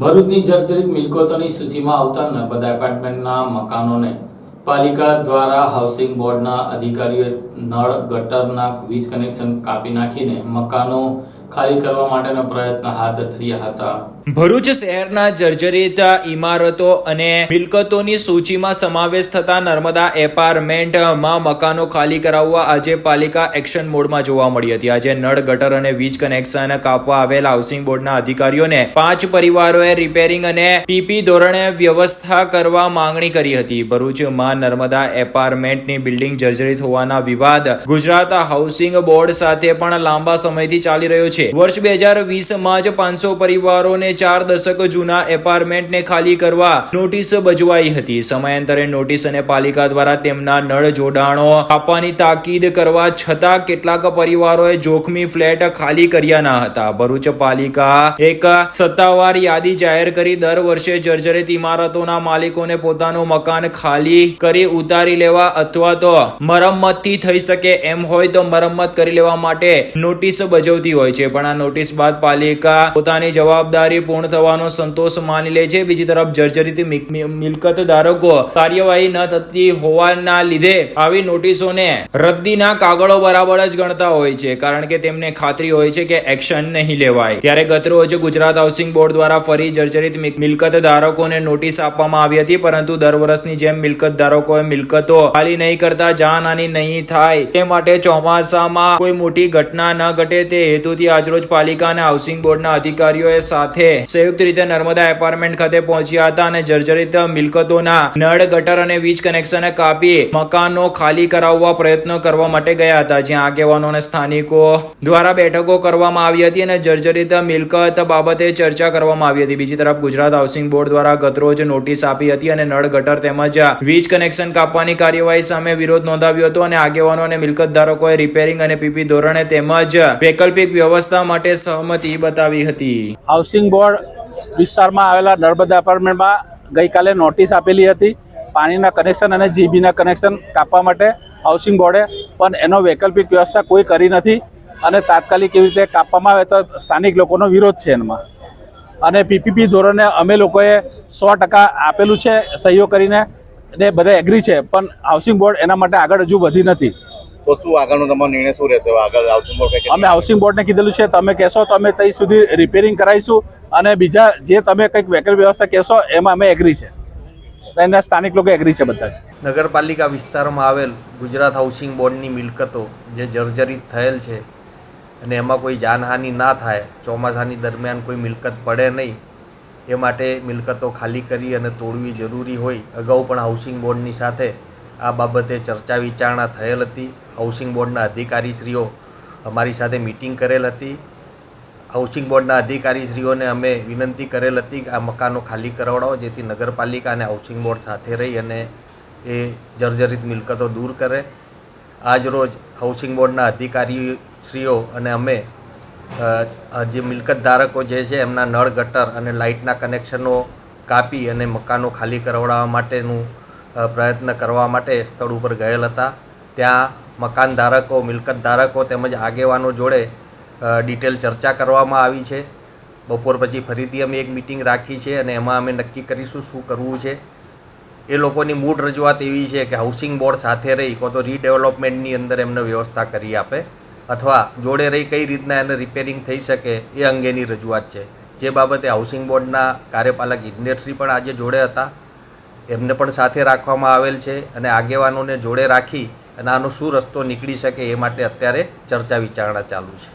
ભરૂચની જર્જરિત મિલકતોની સૂચિમાં આવતા નર્મદા એપાર્ટમેન્ટના મકાનોને પાલિકા દ્વારા હાઉસિંગ બોર્ડના અધિકારીઓએ નળ ગટરના વીજ કનેક્શન કાપી નાખીને મકાનો ખાલી કરવા માટેના પ્રયત્ન હાથ ધર્યા હતા. ભરૂચ શહેરના જર્જરિત ઇમારતો અને મિલકતોની સૂચિમાં સમાવેશ થતા નર્મદા એપાર્ટમેન્ટમાં મકાનો ખાલી કરાવવા આજે પાલિકા એક્શન મોડમાં જોવા મળી હતી. આજે નળ, ગટર અને વીજ કનેક્શન કાપવા આવેલ હાઉસિંગ બોર્ડના અધિકારીઓને પાંચ પરિવારોએ રિપેરિંગ અને પીપી ધોરણે વ્યવસ્થા કરવા માંગણી કરી હતી. ભરૂચમાં નર્મદા એપાર્ટમેન્ટની બિલ્ડિંગ જર્જરિત હોવાના વિવાદ ગુજરાત હાઉસિંગ બોર્ડ સાથે પણ લાંબા સમયથી ચાલી રહ્યો છે. વર્ષ બે હજાર વીસમાં જ પાંચસો પરિવારોને ચાર દશક જૂના એપાર્ટમેન્ટને ખાલી કરવા નોટિસ બજવાઈ હતી. સમયાંતરે નોટિસ અને પાલિકા દ્વારા તેમના નળ જોડાણો આપવાની તાકીદ કરવા છતાં કેટલાક પરિવારોએ જોખમી ફ્લેટ ખાલી કર્યા ન હતા. ભરૂચ પાલિકા એક સત્તાવાર યાદી જાહેર કરી દર વર્ષે જર્જરિત ઇમારતોના માલિકોને પોતાનું મકાન ખાલી કરી ઉતારી લેવા અથવા તો મરમ્મતથી થઈ શકે એમ હોય તો મરમ્મત કરી લેવા માટે નોટિસ બજવતી હોય છે. પણ આ નોટિસ બાદ પાલિકા પોતાની જવાબદારી પૂર્ણ થવાનો સંતોષ માની લે છે. બીજી તરફ જર્જરિત મિલકત ધારકો કાર્યવાહી ન થતી હોવાના લીધે આવી નોટિસોને રદ્દીના કાગળો બરાબર જ ગણતા હોય છે. કારણ કે તેમને ખાતરી હોય છે કે એક્શન નહીં લેવાય. ત્યારે ગતરોજ ગુજરાત હાઉસિંગ બોર્ડ દ્વારા ફરી જર્જરિત મિલકત ધારકોને નોટિસ આપવામાં આવી હતી. પરંતુ દર વર્ષની જેમ મિલકત ધારકોએ મિલકતો ખાલી નહીં કરતા જાનહાની નહીં થાય. તે માટે ચોમાસામાં કોઈ મોટી ઘટના ન ઘટે તે હેતુથી આજરોજ પાલિકા અને હાઉસિંગ બોર્ડના અધિકારીઓએ સાથે સંયુક્ત રીતે નર્મદા એપાર્ટમેન્ટ ખાતે પહોંચ્યા હતા અને જર્જરિત મિલકતોના નળ, ગટર અને વીજ કનેક્શન કાપી મકાનો ખાલી કરાવવા પ્રયત્નો કરવા માટે ગયા હતા, જ્યાં આગેવાનો અને સ્થાનિકો દ્વારા બેઠકો કરવામાં આવી હતી અને જર્જરિત મિલકત બાબતે ચર્ચા કરવામાં આવી હતી. બીજી તરફ ગુજરાત હાઉસિંગ બોર્ડ દ્વારા ગતરોજ નોટિસ આપી હતી અને નળ, ગટર તેમજ વીજ કનેક્શન કાપવાની કાર્યવાહી સામે વિરોધ નોંધાવ્યો હતો અને આગેવાનો અને મિલકત ધારકોએ રિપેરિંગ અને પીપી ધોરણે તેમજ વૈકલ્પિક વ્યવસ્થા માટે સહમતિ બતાવી હતી. હાઉસિંગ બોર્ડ વિસ્તારમાં આવેલા નર્મદા એપાર્ટમેન્ટમાં ગઈકાલે નોટિસ આપેલી હતી. પાણીના કનેક્શન અને જીબીના કનેક્શન કાપવા માટે હાઉસિંગ બોર્ડે પણ એનો વૈકલ્પિક વ્યવસ્થા કોઈ કરી નથી અને તાત્કાલિક એવી રીતે કાપવામાં આવે તો સ્થાનિક લોકોનો વિરોધ છે એમાં. અને પીપીપી ધોરણે અમે લોકોએ સો ટકા આપેલું છે સહયોગ કરીને ને બધા એગ્રી છે પણ હાઉસિંગ બોર્ડ એના માટે આગળ હજુ વધી નથી. તો શું આગળનો તમારો નિર્ણય શું રહેશે? આગળ હાઉસિંગ બોર્ડ અમે હાઉસિંગ બોર્ડને કીધેલું છે તમે કહેશો તો અમે ત્યાં સુધી રિપેરિંગ કરાવીશું. અને બીજા જે તમે કંઈક વૈકલ્પિક વ્યવસ્થા કહેશો, એમાં અમે એગ્રી છે. એના સ્થાનિક લોકો એગ્રી છે બધા જ. નગરપાલિકા વિસ્તારમાં આવેલ ગુજરાત હાઉસિંગ બોર્ડની મિલકતો જે જર્જરિત થયેલ છે અને એમાં કોઈ જાનહાનિ ના થાય, ચોમાસાની દરમિયાન કોઈ મિલકત પડે નહીં, એ માટે મિલકતો ખાલી કરી અને તોડવી જરૂરી હોય, અગાઉ પણ હાઉસિંગ બોર્ડની સાથે આ બાબતે ચર્ચા વિચારણા થયેલ હતી. હાઉસિંગ બોર્ડના અધિકારીશ્રીઓ અમારી સાથે મિટિંગ કરેલ હતી. હાઉસિંગ બોર્ડના અધિકારીશ્રીઓને અમે વિનંતી કરેલ હતી કે આ મકાનો ખાલી કરાવડાવો, જેથી નગરપાલિકા અને હાઉસિંગ બોર્ડ સાથે રહી અને એ જર્જરિત મિલકતો દૂર કરે. આજરોજ હાઉસિંગ બોર્ડના અધિકારીશ્રીઓ અને અમે જે મિલકત ધારકો જે છે, એમના નળ, ગટર અને લાઇટના કનેક્શનો કાપી અને મકાનો ખાલી કરાવડાવવા માટેનું પ્રયત્ન કરવા માટે સ્થળ ઉપર ગયેલ હતા. ત્યાં મકાન ધારકો, મિલકત ધારકો તેમજ આગેવાનો જોડે ડિટેલ ચર્ચા કરવામાં આવી છે. બપોર પછી ફરીથી અમે એક મિટિંગ રાખી છે અને એમાં અમે નક્કી કરીશું શું કરવું છે. એ લોકોની મૂળ રજૂઆત એવી છે કે હાઉસિંગ બોર્ડ સાથે રહી કો તો રીડેવલપમેન્ટની અંદર એમને વ્યવસ્થા કરી આપે અથવા જોડે રહી કઈ રીતના એને રિપેરિંગ થઈ શકે એ અંગેની રજૂઆત છે. જે બાબતે હાઉસિંગ બોર્ડના કાર્યપાલક ઇજનેરશ્રી પણ આજે જોડે હતા. એમને પણ સાથે રાખવામાં આવેલ છે અને આગેવાનોને જોડે રાખી અને આનો શું રસ્તો નીકળી શકે એ માટે અત્યારે ચર્ચા વિચારણા ચાલુ છે.